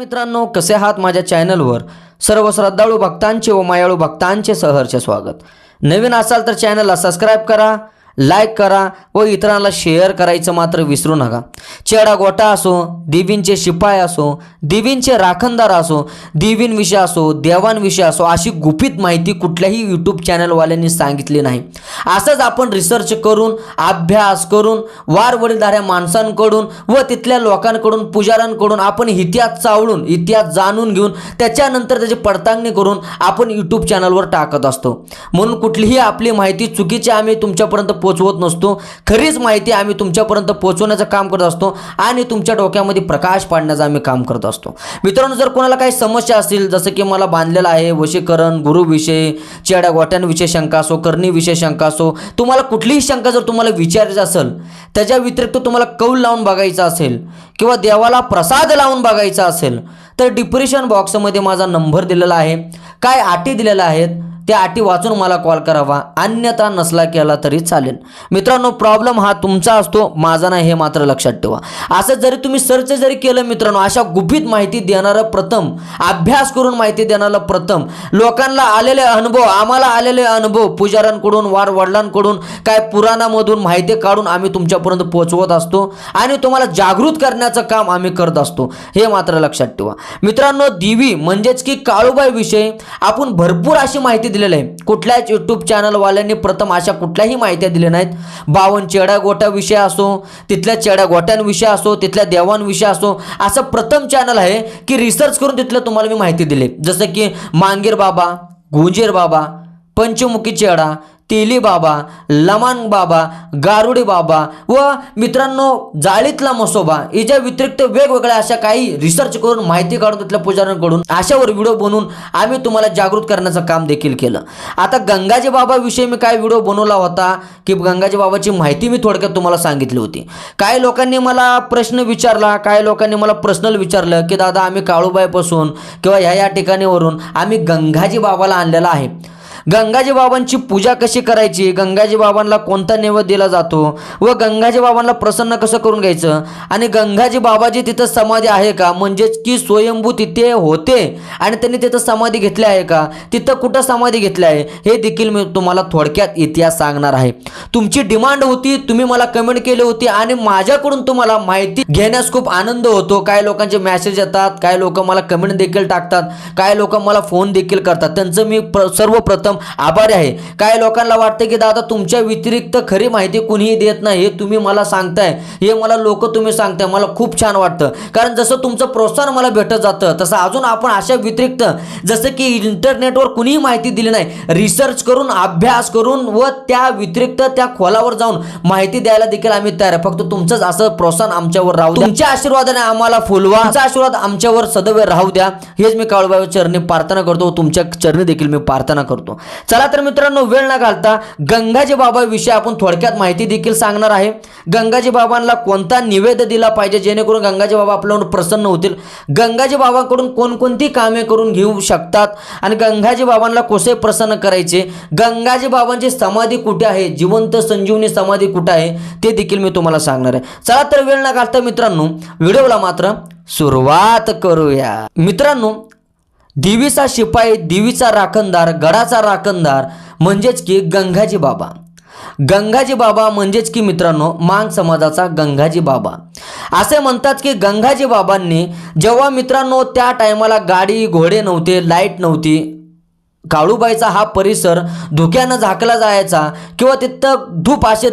मित्रांनो कसे आहात माझ्या चॅनलवर? सर्व श्रद्धाळू भक्तांचे व मायाळू भक्तांचे सहर्ष स्वागत. नवीन असाल तर चॅनलला सबस्क्राईब करा. लाईक करा व इतरांना शेअर करायचं मात्र विसरू नका. चेडा गोटा असो देवींचे शिपाय असो देवींचे राखणदार असो देवींविषयी असो देवांविषयी असो अशी गुपित माहिती कुठल्याही यूट्यूब चॅनलवाल्यांनी सांगितली नाही. असंच आपण रिसर्च करून अभ्यास करून वारवडीलधाऱ्या माणसांकडून व तिथल्या लोकांकडून पुजाऱ्यांकडून आपण इतिहास चावळून इतिहास जाणून घेऊन त्याच्यानंतर त्याची पडताळणी करून आपण यूट्यूब चॅनलवर टाकत असतो. म्हणून कुठलीही आपली माहिती चुकीची आम्ही तुमच्यापर्यंत पोचवत नसतो. खरीच माहिती आम्ही तुमच्यापर्यंत पोचवण्याचं काम करत असतो आणि तुमच्या डोक्यामध्ये प्रकाश पाडण्याचं आम्ही काम करत असतो. मित्रांनो जर कोणाला काही समस्या असतील जसं की मला बांधलेलं आहे वशीकरण गुरुविषयी चेड्या गोट्यांविषयी शंका असो करणीविषयी शंका असो तुम्हाला कुठलीही शंका जर तुम्हाला विचारायची असेल त्याच्या व्यतिरिक्त तुम्हाला कौल लावून बघायचा असेल किंवा देवाला प्रसाद लावून बघायचा असेल तर डिप्रेशन बॉक्समध्ये माझा नंबर दिलेला आहे. काय अटी दिलेल्या आहेत? त्या अटी वाचून मला कॉल करावा. अन्यथा नसला केला तरी चालेल. मित्रांनो प्रॉब्लेम हा तुमचा असतो माझा नाही हे मात्र लक्षात ठेवा. असं जरी तुम्ही सर्च जरी केलं मित्रांनो अशा गुपित माहिती देणारं प्रथम अभ्यास करून माहिती देणारं प्रथम लोकांना आलेले अनुभव आम्हाला आलेले अनुभव पुजाऱ्यांकडून वार वडिलांकडून काय पुराणामधून माहिती काढून आम्ही तुमच्यापर्यंत पोहोचवत असतो आणि तुम्हाला जागृत करण्याचं काम आम्ही करत असतो. हे मात्र लक्षात ठेवा. मित्रांनो दिवी म्हणजेच की काळूबाई विषयी. आपण भरपूर अशी माहिती दिलेली आहे. कुठल्याच यूट्यूब चॅनलवाल्यांनी प्रथम अशा कुठल्याही माहित्या दिल्या नाहीत. बावन चेड्या गोट्या विषय असो तिथल्या चेड्या गोट्यांविषयी असो तिथल्या देवांविषयी असो असं प्रथम चॅनल आहे की रिसर्च करून तिथलं तुम्हाला मी माहिती दिली. जसं की मांगीर बाबा गुंजीर बाबा पंचमुखी चेडा तेली बाबा लमान बाबा गारुडी बाबा व मित्रांनो जाळीतला मसोबा. याच्या व्यतिरिक्त वेगवेगळ्या अशा काही रिसर्च करून माहिती काढून तिथल्या पुजाऱ्यांकडून अशावर व्हिडिओ बनवून आम्ही तुम्हाला जागृत करण्याचं काम देखील केलं. आता गंगाजी बाबा विषयी मी काय व्हिडिओ बनवला होता की गंगाजी बाबाची माहिती मी थोडक्यात तुम्हाला सांगितली होती. काही लोकांनी मला प्रश्न विचारला काही लोकांनी मला पर्सनल विचारलं की दादा आम्ही काळूबाईपासून किंवा ह्या या ठिकाणीवरून आम्ही गंगाजी बाबाला आणलेला आहे. गंगाजी बाबांची पूजा कशी करायची? गंगाजी बाबांना कोणता नैवेद्य दिला जातो? व गंगाजी बाबांना प्रसन्न कसं करून घ्यायचं? आणि गंगाजी बाबाजी तिथं समाधी आहे का? म्हणजेच की स्वयंभू तिथे होते आणि त्यांनी तिथं समाधी घेतली आहे का? तिथं कुठं समाधी घेतली आहे? हे देखील मी तुम्हाला थोडक्यात इतिहास सांगणार आहे. तुमची डिमांड होती तुम्ही मला कमेंट केली होती आणि माझ्याकडून तुम्हाला माहिती घेण्यास खूप आनंद होतो. काही लोकांचे मेसेज येतात काही लोक मला कमेंट देखील टाकतात काही लोक मला फोन देखील करतात. त्यांचं मी प्र एकदम आभारी आहे. काही लोकांना वाटतं की दादा तुमच्या व्यतिरिक्त खरी माहिती कुणीही देत नाही हे तुम्ही मला सांगताय. हे मला लोक तुम्ही सांगताय मला खूप छान वाटतं. कारण जसं तुमचं प्रोत्साहन मला भेटत जातं तसं अजून आपण अशा व्यतिरिक्त जसं की इंटरनेटवर कुणीही माहिती दिली नाही रिसर्च करून अभ्यास करून व त्या व्यतिरिक्त त्या खोलावर जाऊन माहिती द्यायला देखील आम्ही तयार आहे. फक्त तुमचंच असं प्रोत्साहन आमच्यावर राहू तुमच्या आशीर्वादाने आम्हाला फुलवा. आशीर्वाद आमच्यावर सदैव राहू द्या. हेच मी काळूबाई चरणी प्रार्थना करतो. तुमच्या चरणी देखील मी प्रार्थना करतो. चला तर मित्रांनो वेळ न घालता गंगाजी बाबाविषयी आपण थोडक्यात माहिती देखील सांगणार आहे. गंगाजी बाबांना कोणता निवेद दिला पाहिजे जेणेकरून गंगाजी बाबा आपल्यावर प्रसन्न होतील? गंगाजी बाबांकडून कोणकोणती कामे करून घेऊ शकतात? आणि गंगाजी बाबांना कसे प्रसन्न करायचे? गंगाजी बाबांची समाधी कुठे आहे? जिवंत संजीवनी समाधी कुठे आहे? ते देखील मी तुम्हाला सांगणार आहे. चला तर वेळ न घालता मित्रांनो व्हिडिओला मात्र सुरुवात करूया. मित्रांनो देवीचा शिपाई देवीचा राखणदार गडाचा राखणदार म्हणजेच की गंगाजी बाबा. गंगाजी बाबा म्हणजेच की मित्रांनो मांग समाजाचा गंगाजी बाबा. असे म्हणतात की गंगाजी बाबांनी जेव्हा मित्रांनो त्या टायमाला गाडी घोडे नव्हते लाइट नव्हती काळूबाईचा हा परिसर धुक्यानं झाकला जायचा किंवा तिथं धूप असे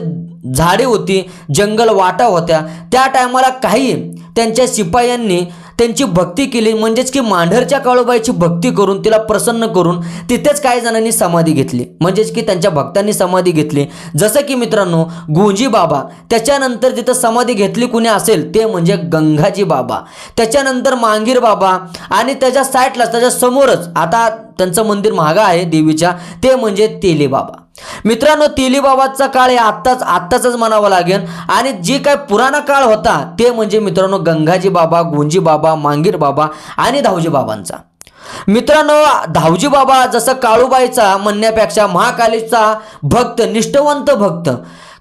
झाडे होती जंगल वाटा होत्या त्या टायमाला काही त्यांच्या शिपायांनी त्यांची भक्ती केली म्हणजेच की मांढरच्या काळोबाईची भक्ती करून तिला प्रसन्न करून तिथेच काही जणांनी समाधी घेतली. म्हणजेच की त्यांच्या भक्तांनी समाधी घेतली. जसं की मित्रांनो गुंजी बाबा त्याच्यानंतर तिथं समाधी घेतली कुणी असेल ते म्हणजे गंगाजी बाबा. त्याच्यानंतर मांगीर बाबा आणि त्याच्या साईडलाच त्याच्या समोरच आता त्यांचं मंदिर महागा आहे देवीच्या ते म्हणजे तेली बाबा. मित्रांनो तेली बाबाचा काळ हे आत्ताच आत्ताच म्हणावं लागेल. आणि जे काय पुराणा काळ होता ते म्हणजे मित्रांनो गंगाजी बाबा गुंजी बाबा मांगीर बाबा आणि धावजी बाबांचा. मित्रांनो धावजी बाबा जसं काळूबाईचा म्हणण्यापेक्षा महाकालीचा भक्त निष्ठवंत भक्त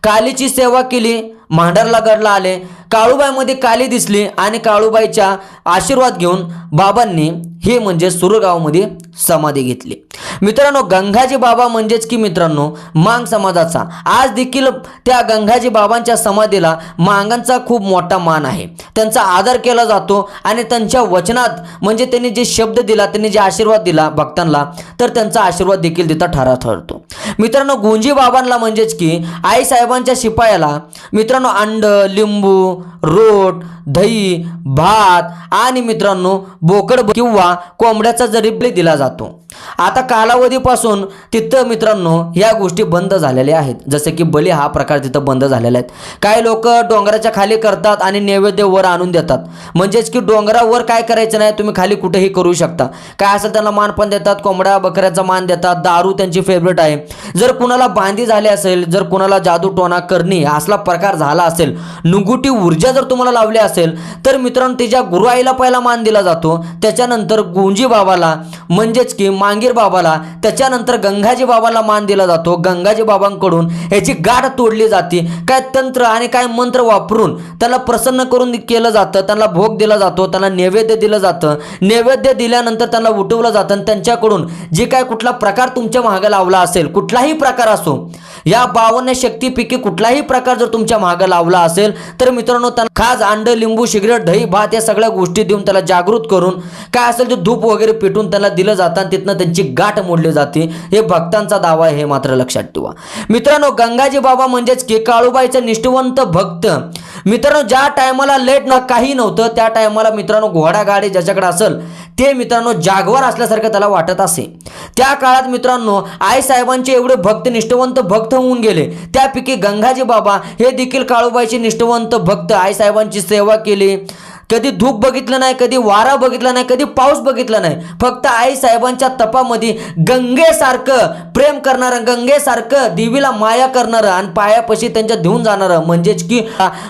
कालीची सेवा केली मांढरला गडला आले. काळूबाईमध्ये काली दिसली आणि काळूबाईच्या आशीर्वाद घेऊन बाबांनी हे म्हणजे सुरगावमध्ये समाधी घेतली. मित्रांनो गंगाजी बाबा म्हणजेच की मित्रांनो मांग समाजाचा. आज देखील त्या गंगाजी बाबांच्या समाधीला मांगांचा खूप मोठा मान आहे. त्यांचा आदर केला जातो आणि त्यांच्या वचनात म्हणजे त्यांनी जे शब्द दिला त्यांनी जे आशीर्वाद दिला भक्तांना तर त्यांचा आशीर्वाद देखील तिथं ठरा ठरतो. मित्रांनो गुंजी बाबांना म्हणजेच की आई साहेबांच्या शिपायाला मित्रांनो अंड लिंबू रोट दही भात आणि मित्रांनो बोकड किंवा कोंबड्याचा जरी दिला जातो. आता कालावधीपासून तिथं मित्रांनो या गोष्टी बंद झालेल्या आहेत. जसे की बली हा प्रकार तिथं बंद झालेला आहेत काही लोक डोंगराच्या खाली करतात आणि नैवेद्य वर आणून देतात. म्हणजेच की डोंगरावर काय करायचं नाही तुम्ही खाली कुठेही करू शकता. काय असेल त्यांना मान पण देतात कोंबड्या बकऱ्याचा मान देतात दारू त्यांची फेवरेट आहे. जर कुणाला बांधी झाली असेल जर कुणाला जादू टोना करणी असला प्रकार झाला असेल नुगुटी ऊर्जा जर तुम्हाला लावली असेल तर मित्रांनो तिच्या गुरुआईला पहिला मान दिला जातो. त्याच्यानंतर गुंजी बाबाला म्हणजेच की मांगीर बाबाला त्याच्यानंतर गंगाजी बाबाला मान दिला जातो. गंगाजी बाबांकडून ह्याची गाठ तोडली जाते. काय तंत्र आणि काय मंत्र वापरून त्याला प्रसन्न करून केलं जातं त्यांना भोग दिला जातो त्यांना नैवेद्य दिलं जातं. नैवेद्य दिल्यानंतर त्यांना उठवलं जातं आणि त्यांच्याकडून जे काय कुठला प्रकार तुमच्या मागं लावला असेल कुठलाही प्रकार असो या बावन्न शक्तीपैकी कुठलाही प्रकार जर तुमच्या मागं लावला असेल तर मित्रांनो त्यांना खाज अंड लिंबू सिगरेट दही भात या सगळ्या गोष्टी देऊन त्याला जागृत करून काय असेल ते धूप वगैरे पेटून त्याला दिलं जातं आणि तिथनं त्यांची गाठ मोडली जाते हे भक्तांचा दावा आहे हे मात्र लक्षात ठेवा. मित्रांनो गंगाजी बाबा म्हणजेच की काळूबाईचा निष्ठवंत भक्त. मित्रांनो ज्या टायमाला लेट न काही नव्हतं त्या टायमाला मित्रांनो घोडा गाडी ज्याच्याकडे असेल ते मित्रांनो जागवार असल्यासारखं त्याला वाटत असे. त्या काळात मित्रांनो आई साहेबांचे एवढे भक्त निष्ठवंत भक्त होऊन गेले. त्यापैकी गंगाजी बाबा हे देखील काळूबाईचे निष्ठवंत भक्त. आई साहेबांची सेवा केली. कधी धूप बघितलं नाही कधी वारा बघितला नाही कधी पाऊस बघितला नाही. फक्त आई साहेबांच्या तपामध्ये गंगेसारखं प्रेम करणारं गंगेसारखं देवीला माया करणारं आणि पायापाशी त्यांच्या घेऊन जाणारं. म्हणजेच की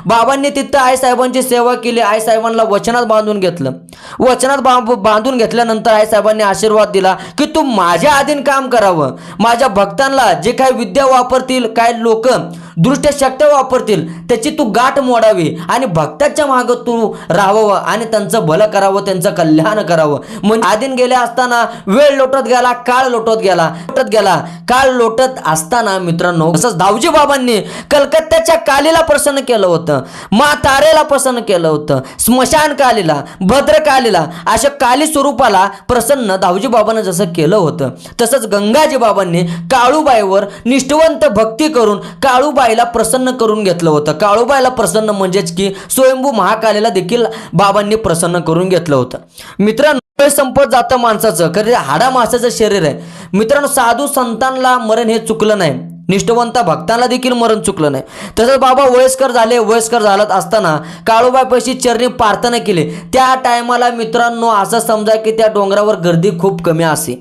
बाबांनी तिथं आई साहेबांची सेवा केली आई साहेबांना वचनात बांधून घेतलं. वचनात बा- बांधून घेतल्यानंतर आई साहेबांनी आशीर्वाद दिला की तू माझ्या अधीन काम करावं. माझ्या भक्तांना जे काही विद्या वापरतील काय लोक दृष्ट्या शक्त्या वापरतील. त्याची तू गाठ मोडावी आणि भक्ताच्या मागं तू राहावं आणि त्यांचं भलं करावं त्यांचं कल्याण करावं. म्हणजे आधीन गेले असताना वेळ लोटत गेला काळ लोटत गेला लोटत गेला. काळ लोटत असताना मित्रांनो तसंच दावजी बाबांनी कलकत्त्याच्या कालीला प्रसन्न केलं होतं मा तारेला प्रसन्न केलं होतं स्मशान कालीला भद्रकालीला अशा काली स्वरूपाला प्रसन्न दावजी बाबांना जसं केलं होतं तसंच गंगाजी बाबांनी काळूबाईवर निष्ठवंत भक्ती करून काळूबाई काळूबाईला प्रसन्न करून घेतलं होतं. काळूबाईला प्रसन्न म्हणजेच की स्वयंभू महाकालीला देखील बाबांनी प्रसन्न करून घेतलं होतं. मित्रांनो वेळ संपत जातं माणसाचं खरं हाडा माणसाचं शरीर आहे. मित्रांनो साधू संतांना मरण हे चुकलं नाही. निष्ठवंत भक्तांना देखील मरण चुकलं नाही. तसंच बाबा वयस्कर झाले वयस्कर झालत असताना काळूबाईपाशी चरणी प्रार्थना केली. त्या टायमाला मित्रांनो असं समजा की त्या डोंगरावर गर्दी खूप कमी असे.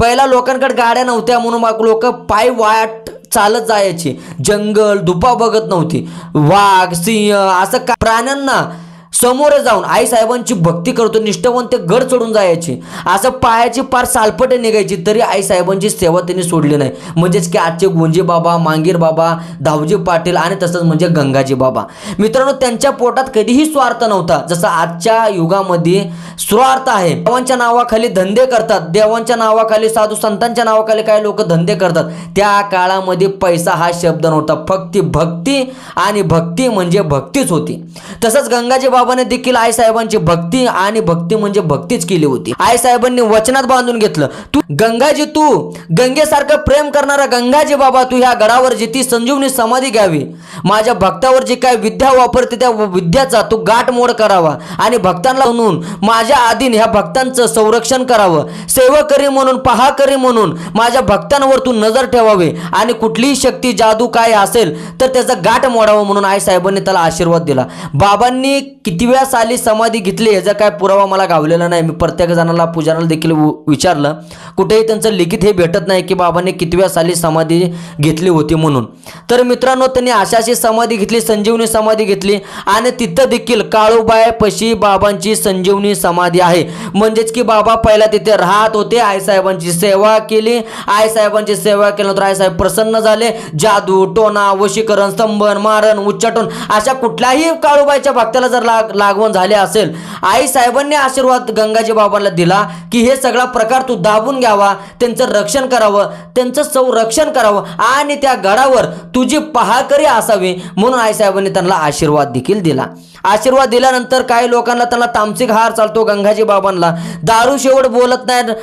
पहिला लोकांकडे गाड्या नव्हत्या म्हणून मग लोक पाय वाट चालत जायची. जंगल धुपा बघत नव्हती. वाघ सिंह असं का प्राण्यांना समोर जाऊन आई साहेबांची भक्ती करतो निष्ठावंत गड चढून जायची. असं पायाची पार सालपटे निघायची तरी आई साहेबांची सेवा त्यांनी सोडली नाही. म्हणजेच की आजचे गुंजी बाबा मांगीर बाबा दावजी पाटील आणि तसंच म्हणजे गंगाजी बाबा. मित्रांनो त्यांच्या पोटात कधीही स्वार्थ नव्हता. जसं आजच्या युगामध्ये स्वार्थ आहे. देवांच्या नावाखाली धंदे करतात. देवांच्या नावाखाली साधू संतांच्या नावाखाली काही लोक धंदे करतात. त्या काळामध्ये पैसा हा शब्द नव्हता. फक्त भक्ती आणि भक्ती म्हणजे भक्तीच होती. तसंच गंगाजी बाबाने देखील आई साहेबांची भक्ती आणि भक्ती म्हणजे भक्तीच केली होती. आई साहेबांनी वचनात बांधून घेतलं. तू गंगाजी तू गंगेसारखं प्रेम करणारा गंगाजी बाबा तू ह्या गडावर जी ती संजीवनी समाधी घ्यावी माझ्या भक्तावर जी काय विद्या वापरते त्या विद्याचा तू गाठ मोड करावा आणि भक्तांना म्हणून माझ्या आधीन ह्या भक्तांचं संरक्षण करावं. सेवा करी म्हणून पहा करी म्हणून माझ्या भक्तांवर तू नजर ठेवावे आणि कुठलीही शक्ती जादू काय असेल तर त्याचा गाठ मोडावं म्हणून आई साहेबांनी त्याला आशीर्वाद दिला. बाबांनी कितव्या साली समाधी घेतली याचा काय पुरावा मला गावलेला नाही. मी प्रत्येक जणाला पुजाराला देखील विचारलं कुठेही त्यांचं लिखित हे भेटत नाही की बाबांनी कितव्या साली समाधी घेतली होती म्हणून. तर मित्रांनो त्यांनी अशाशी समाधी घेतली संजीवनी समाधी घेतली आणि तिथं देखील काळूबाई पशी बाबांची संजीवनी समाधी आहे. म्हणजेच की बाबा पहिला तिथे राहत होते आईसाहेबांची सेवा केली. आईसाहेबांची सेवा केल्यानंतर आईसाहेब प्रसन्न झाले. जादू टोना वशीकरण स्तंभन मारण उच्चाटन अशा कुठल्याही काळूबाईच्या भक्ताला जर लाग लागवण झाले असेल. आई साहेबांनी आशीर्वाद गंगाजी बाबांना दिला की हे सगळा प्रकार तू दाबून घ्यावा त्यांचं रक्षण करावं त्यांचं संरक्षण करावं आणि त्या गडावर तुझी पहाकरी असावी म्हणून आई साहेबांनी त्यांना आशीर्वाद देखील दिला. आशीर्वाद दिल्यानंतर काही लोकांना त्यांना तामसिक हार चालतो गंगाजी बाबांना. दारू शेवट बोलत नाहीत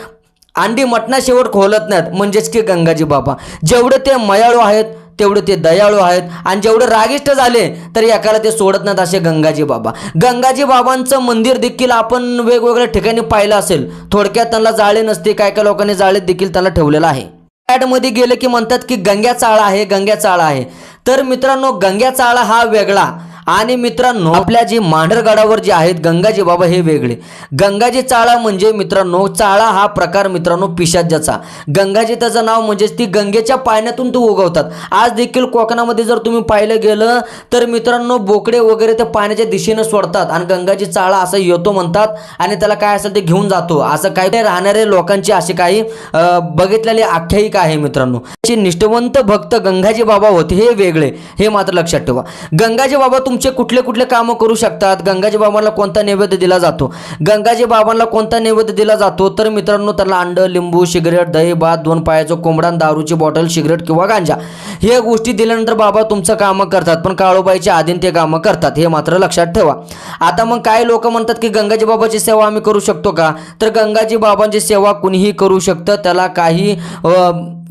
अंडी मटणा शेवट खोलत नाहीत म्हणजेच की गंगाजी बाबा जेवढे ते मयाळू आहेत तेवढे ते दयाळू आहेत. आणि जेवढे रागिष्ट झाले तर एकाला ते सोडत नाहीत असे गंगाजी बाबा. गंगाजी बाबांचं मंदिर देखील आपण वेगवेगळ्या ठिकाणी पाहिलं असेल. थोडक्यात त्यांना जाळे नसते काय काय लोकांनी जाळे देखील त्यांना ठेवलेलं आहे. ॲडमध्ये गेलं की म्हणतात की गंग्या चाळा आहे गंग्या चाळा आहे. तर मित्रांनो गंग्या चाळा हा वेगळा. आणि मित्रांनो आपल्या जी मांढरगडावर जे आहेत गंगाजी बाबा हे वेगळे. गंगाजी चाळा म्हणजे मित्रांनो चाळा हा प्रकार मित्रांनो पिशाज्याचा. गंगाजी त्याचं नाव म्हणजेच ती गंगेच्या पाण्यातून तो उगवतात. आज देखील कोकणामध्ये जर तुम्ही पाहिलं गेलं तर मित्रांनो बोकडे वगैरे ते पाण्याच्या दिशेनं सोडतात आणि गंगाजी चाळा असं येतो म्हणतात आणि त्याला काय असेल ते घेऊन जातो. असं काही ते राहणारे लोकांची अशी काही बघितलेली आख्यायिका आहे मित्रांनो. निष्ठवंत भक्त गंगाजी बाबा होते हे वेगळे. हे मात्र लक्षात ठेवा. गंगाजी बाबा तुम तुमचे कुठले कुठले कामं करू शकतात? गंगाजी बाबांना कोणता नैवेद्य दिला जातो? गंगाजी बाबांना कोणता नैवेद्य दिला जातो? तर मित्रांनो त्याला अंड लिंबू सिगरेट दही भात दोन पायाचं कोंबडान दारूची बॉटल सिगरेट किंवा गांजा. हे गोष्टी दिल्यानंतर बाबा तुमचं कामं करतात पण काळूबाईच्या आधीन ते कामं करतात. हे मात्र लक्षात ठेवा. आता मग काय लोक म्हणतात की गंगाजी बाबाची सेवा आम्ही करू शकतो का? तर गंगाजी बाबांची सेवा कुणीही करू शकतं. त्याला काही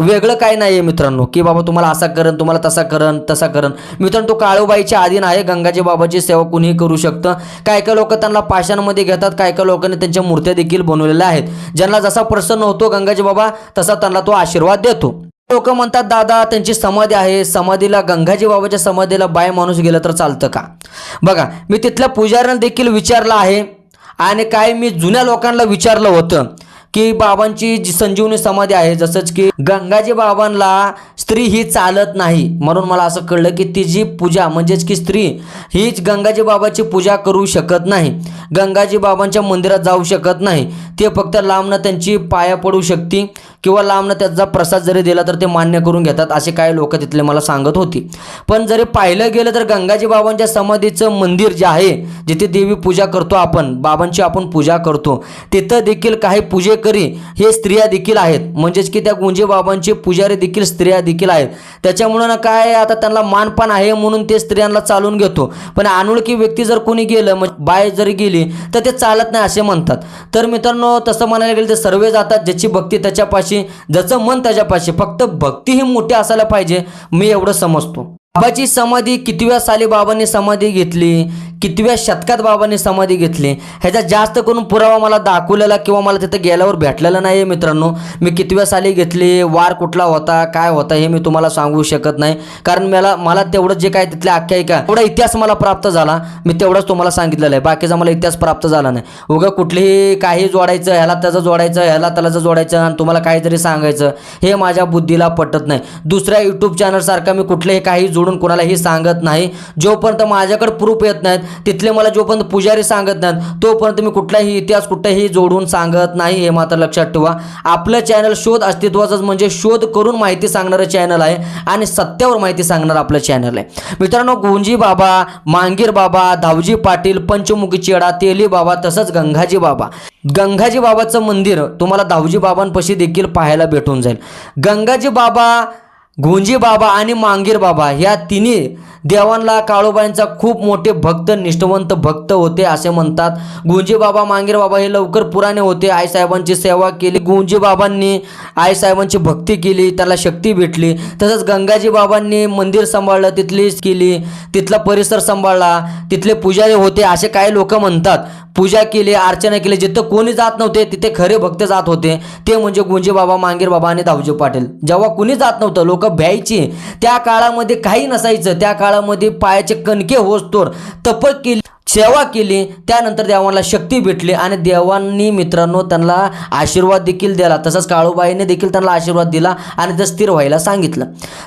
वेगळं काय नाही आहे मित्रांनो की बाबा तुम्हाला असा करण तुम्हाला तसा करण तसा करण. मित्रांनो तो काळूबाईच्या अधीन आहे गंगाजी बाबाची सेवा कुणीही करू शकतं. काय काय लोक त्यांना पाषाणमध्ये घेतात काय काय लोकांनी त्यांच्या मूर्त्या देखील बनवलेल्या आहेत. ज्यांना जसा प्रसन्न होतो गंगाजी बाबा तसा त्यांना तो आशीर्वाद देतो. लोक म्हणतात दादा त्यांची समाधी आहे. समाधीला गंगाजी बाबाच्या समाधीला बाय माणूस गेलं तर चालतं का? बघा मी तिथल्या पुजाऱ्यांना देखील विचारलं आहे. आणि काय मी जुन्या लोकांना विचारलं होतं. की बाबांची जी संजीवनी समाधी आहे जसंच की गंगाजी बाबांना स्त्री ही चालत नाही. म्हणून मला असं कळलं की तिची पूजा म्हणजेच की स्त्री हीच गंगाजी बाबाची पूजा करू शकत नाही. गंगाजी बाबांच्या मंदिरात जाऊ शकत नाही. ते फक्त लांबनं त्यांची पाया पडू शकते. किंवा लांबनं त्याचा प्रसाद जरी दिला तर ते मान्य करून घेतात असे काही लोक तिथले मला सांगत होती. पण जरी पाहिलं गेलं तर गंगाजी बाबांच्या समाधीचं मंदिर जे आहे जिथे देवी पूजा करतो आपण बाबांची आपण पूजा करतो तिथं देखील काही पूजेकरी हे स्त्रिया देखील आहेत. म्हणजेच की त्या गुंजे बाबांचे पुजारी देखील स्त्रिया देखील आहेत. त्याच्यामुळं ना काय आता त्यांना मानपान आहे म्हणून ते स्त्रियांना चालून घेतो. पण अनोळखी व्यक्ती जर कोणी गेलं मग बाय जरी गेली तर ते चालत नाही असे म्हणतात. तर मित्रांनो तसं म्हणायला गेलं तर सर्व जातात ज्याची भक्ती त्याच्यापाशी ज्याचं मन त्याच्यापाशी फक्त भक्ती ही मोठी असायला पाहिजे. मी एवढं समजतो. बाबाची समाधी कितव्या साली बाबांनी समाधी घेतली? कितव्या शतकात बाबांनी समाधी घेतली? ह्याचा जास्त करून पुरावा मला दाखवलेला किंवा मला तिथं गेल्यावर भेटलेला नाही आहे मित्रांनो. मी कितव्या साली घेतली? वार कुठला होता? काय होता? हे मी तुम्हाला सांगू शकत नाही. कारण मला मला तेवढं जे काय तिथल्या आख्यायिका एवढा इतिहास मला प्राप्त झाला. मी तेवढंच तुम्हाला सांगितलेलं आहे. बाकीचा मला इतिहास प्राप्त झाला नाही. उगा कुठलीही काही जोडायचं ह्याला त्याचं जोडायचं ह्याला त्याला जोडायचं आणि तुम्हाला काहीतरी सांगायचं हे माझ्या बुद्धीला पटत नाही. दुसऱ्या यूट्यूब चॅनलसारखा मी कुठलेही काही जोड सोडून कुणालाही सांगत नाही. जोपर्यंत माझ्याकडे प्रूफ येत नाहीत तिथले मला जोपर्यंत पुजारी सांगत नाहीत तोपर्यंत मी कुठलाही इतिहास कुठेही जोडून सांगत नाही हे मात्र लक्षात ठेवा. आपलं चॅनल शोध अस्तित्वाचंच म्हणजे शोध करून माहिती सांगणारं चॅनल आहे आणि सत्यावर माहिती सांगणारं आपलं चॅनल आहे. मित्रांनो गुंजी बाबा मांगीर बाबा धावजी पाटील पंचमुखी चेडा तेली बाबा तसंच गंगाजी बाबा. गंगाजी बाबाचं मंदिर तुम्हाला धावजी बाबांपाशी देखील पाहायला भेटून जाईल. गंगाजी बाबा गुंजी बाबा आणि मांगीर बाबा ह्या तिन्ही देवांना काळूबाईंचा खूप मोठे भक्त निष्ठवंत भक्त होते असे म्हणतात. गुंजी बाबा मांगीर बाबा हे लवकर पुराणे होते. आईसाहेबांची सेवा केली. गुंजी बाबांनी आईसाहेबांची भक्ती केली. त्याला शक्ती भेटली. तसंच गंगाजी बाबांनी मंदिर सांभाळलं तिथलीच केली. तिथला परिसर सांभाळला. तिथले पुजारी होते असे काही लोक म्हणतात. पूजा केली अर्चना केली. जिथं कोणी जात नव्हते तिथे खरे भक्त जात होते. ते म्हणजे गुंजी बाबा मांगीर बाबा आणि दावजी पाटील. जेव्हा कुणी जात नव्हतं लोक भ्यायची. त्या काळामध्ये काही नसायचं. त्या काळामध्ये पायाचे कणके होसतोर तप केली सेवा केली. त्यानंतर देवांना शक्ती भेटली आणि देवांनी मित्रांनो त्यांना आशीर्वाद देखील दिला. तसंच काळूबाईने देखील त्यांना आशीर्वाद दिला आणि ते स्थिर व्हायला सांगितलं.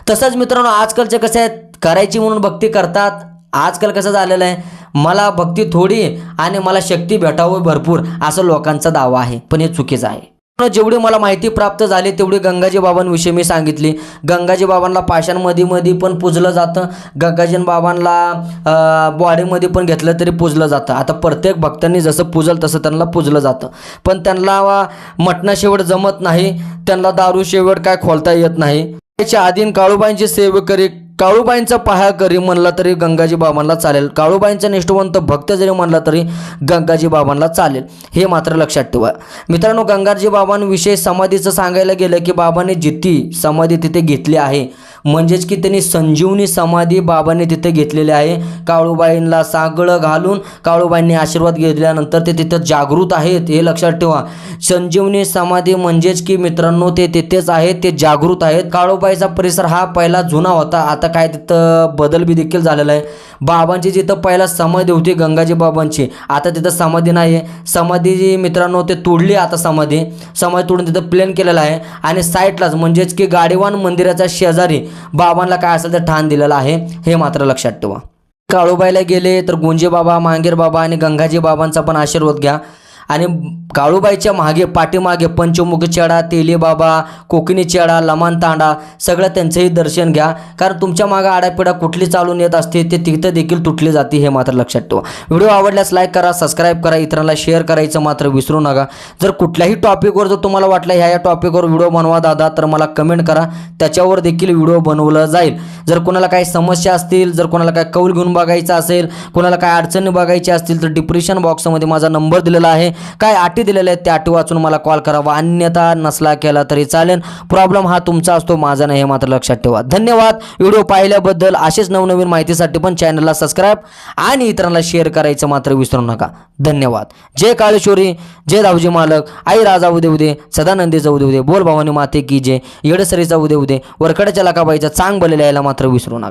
तसंच मित्रांनो आजकालचे कसे आहेत? करायची म्हणून भक्ती करतात. आजकाल कसं झालेलं आहे? मला भक्ती थोडी आणि मला शक्ती भेटावं भरपूर असं लोकांचा दावा आहे. पण हे चुकीचं आहे. जेवढी मला माहिती प्राप्त झाली तेवढी गंगाजी बाबांविषयी मी सांगितली. गंगाजी बाबांना पाषाणमध्ये मध्ये पण पूजलं जातं. गंगाजी बाबांना बॉडीमध्ये पण घेतलं तरी पूजलं जातं. आता प्रत्येक भक्तांनी जसं पूजल तसं त्यांना पूजलं जातं. पण त्यांना मटणा शेवट जमत नाही. त्यांना दारू शेवट काय खोलता येत नाही. त्याच्या आधीन काळूबाईंची सेवेकरी काळूबाईंचा पहा करी म्हणला तरी गंगाजी बाबांना चालेल. काळूबाईंचा निष्ठवंत भक्त जरी म्हणला तरी गंगाजी बाबांना चालेल. हे मात्र लक्षात ठेवा. मित्रांनो गंगाजी बाबांविषयी समाधीचं सांगायला गेलं की बाबांनी जिती समाधी तिथे घेतली आहे म्हणजेच की त्यांनी संजीवनी समाधी बाबांनी तिथे घेतलेली आहे. काळूबाईंना सागळं घालून काळूबाईंनी आशीर्वाद घेतल्यानंतर ते तिथं जागृत आहेत हे लक्षात ठेवा. संजीवनी समाधी म्हणजेच की मित्रांनो ते तिथेच आहेत ते जागृत आहेत. काळूबाईचा परिसर हा पहिला जुना होता. आता काय तिथं बदल बी देखील झालेला आहे. बाबांची जिथं पहिला समाधी होती गंगाजी बाबांची आता तिथं समाधी नाही आहे समाधी जी मित्रांनो ते तोडली आता समाधी. समाधी तोडून तिथं प्लेन केलेला आहे. आणि साईडलाच म्हणजेच की गाडीवान मंदिराच्या शेजारी बाबांना काय असेल तर ठाण दिलेलं आहे हे मात्र लक्षात ठेवा. काळूबाईला गेले तर गुंजे बाबा मांगेर बाबा आणि गंगाजी बाबांचा पण आशीर्वाद घ्या. आणि काळूबाईच्या मागे पाठीमागे पंचमुख चेडा तेलेबाबा कोकणी चेडा लमान तांडा सगळं त्यांचंही दर्शन घ्या. कारण तुमच्या मागे आडापिडा कुठली चालून येत असते ते तिथं देखील तुटली जाते हे मात्र लक्षात ठेवा. व्हिडिओ आवडल्यास लाईक करा सबस्क्राईब करा इतरांना शेअर करायचं मात्र विसरू नका. जर कुठल्याही टॉपिकवर जर तुम्हाला वाटलं ह्या या टॉपिकवर व्हिडिओ बनवा दादा तर मला कमेंट करा. त्याच्यावर देखील व्हिडिओ बनवलं जाईल. जर कोणाला काही समस्या असतील जर कोणाला काय कौल घेऊन बघायचा असेल कोणाला काय अडचणी बघायची असतील तर डिप्रेशन बॉक्समध्ये माझा नंबर दिलेला आहे. काय अटी दिलेल्या आहेत त्या अटी वाचून मला कॉल करावा. अन्यथा नसला केला तरी चालेल. प्रॉब्लेम हा तुमचा असतो माझा नाही हे मात्र लक्षात ठेवा. धन्यवाद. व्हिडिओ पाहिल्याबद्दल असेच नवनवीन माहितीसाठी पण चॅनलला सबस्क्राईब आणि इतरांना शेअर करायचं मात्र विसरू नका. धन्यवाद. जय काळेश्वरी जय दावजी मालक. आई राजा उदे उदे सदानंदी जाऊ दे. उदे बोल भवानी माते की जय. येडसरीचा दे. उदे वरकड्याच्या लाकाबाईचा चांग बलेला यायला मात्र विसरू नका.